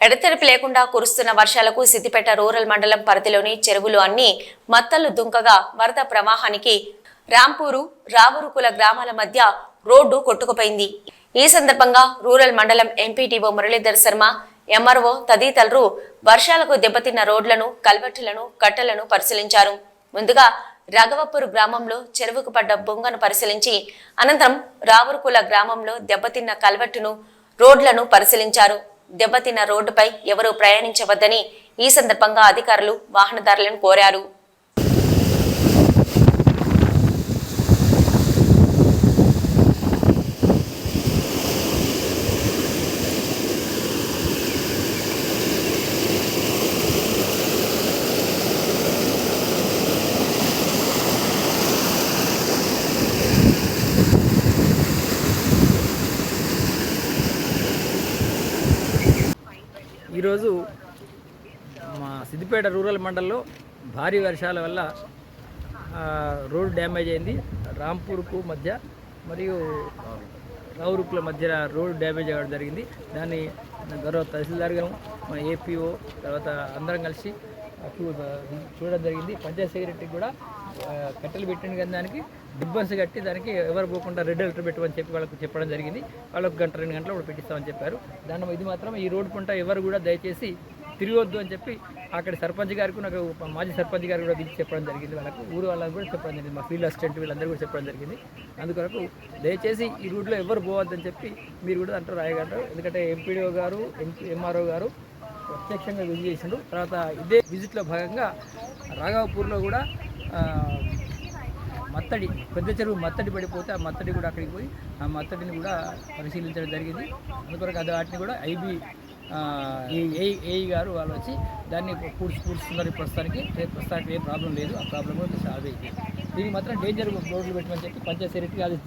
ఎడతెరిపి లేకుండా కురుస్తున్న వర్షాలకు సిద్దిపేట రూరల్ మండలం పరిధిలోని చెరువులు అన్ని మత్తలు దుంకగా వరద ప్రవాహానికి రాంపూరు రావురుకుల గ్రామాల మధ్య రోడ్డు కొట్టుకుపోయింది. ఈ సందర్భంగా రూరల్ మండలం ఎంపీటీఓ మురళీధర్ శర్మ ఎంఆర్ఓ తదితరులు వర్షాలకు దెబ్బతిన్న రోడ్లను కల్వెట్టులను కట్టలను పరిశీలించారు. ముందుగా రాఘవపూర్ గ్రామంలో చెరువుకు పడ్డ బొంగను పరిశీలించి అనంతరం రావురుకుల గ్రామంలో దెబ్బతిన్న కల్వెట్టును రోడ్లను పరిశీలించారు. దెబ్బతిన్న రోడ్డుపై ఎవరూ ప్రయాణించవద్దని ఈ సందర్భంగా అధికారులు వాహనదారులను కోరారు. ఈరోజు మా సిద్దిపేట రూరల్ మండల్లో భారీ వర్షాల వల్ల రోడ్డు డ్యామేజ్ అయింది. రాంపూర్కు మధ్య మరియు రౌరుకుల మధ్య రోడ్డు డ్యామేజ్ అవ్వడం జరిగింది. దాన్ని గౌరవ తహసీల్దార్ గారు మా ఏపీఓ తర్వాత అందరం కలిసి చూడడం జరిగింది. పంచాయత్ సెక్రటరీకి కూడా కట్టెలు పెట్టిన కానీ దానికి డిబ్బన్స్ కట్టి దానికి ఎవరు పోకుండా రెడ్ అలర్ట్ పెట్టమని చెప్పి వాళ్ళకు చెప్పడం జరిగింది. వాళ్ళకు గంట రెండు గంటలు కూడా పెట్టిస్తామని చెప్పారు. దాని ఇది మాత్రం ఈ రోడ్డు పంట ఎవరు కూడా దయచేసి తిరగొద్దు అని చెప్పి అక్కడ సర్పంచ్ గారికి నాకు మాజీ సర్పంచ్ గారు కూడా పిలిచి చెప్పడం జరిగింది. వాళ్ళకు ఊరు వాళ్ళకి కూడా చెప్పడం జరిగింది. మా ఫీల్డ్ అసిస్టెంట్ వీళ్ళందరూ కూడా చెప్పడం జరిగింది. అందుకొరకు దయచేసి ఈ రూట్లో ఎవరు పోవద్దని చెప్పి మీరు కూడా అంటారు రాయగలరు. ఎందుకంటే ఎంపీడీఓ గారు ఎంపీ ఎంఆర్ఓ గారు ప్రత్యక్షంగా విజిట్ చేసిండు తర్వాత ఇదే విజిట్లో భాగంగా రాఘవపూర్లో కూడా మత్తడి పెద్ద చెరువు మత్తడి పడిపోతే ఆ మత్తడి కూడా అక్కడికి పోయి ఆ మత్తడిని కూడా పరిశీలించడం జరిగింది. అందుకొరకు అది వాటిని కూడా ఐబీ ఏఈ ఏఈ గారు వాళ్ళు వచ్చి దాన్ని పూడ్చి పూడ్చుతున్నారు. ప్రస్తుతానికి రేపు ప్రస్తుతానికి ఏ ప్రాబ్లం లేదు. ఆ ప్రాబ్లం కూడా సాల్వ్ అయింది. దీనికి మాత్రం డేంజర్ రోడ్లు పెట్టమని చెప్పి పంచాయతీ సెక్రటరీ ఆదేశించారు.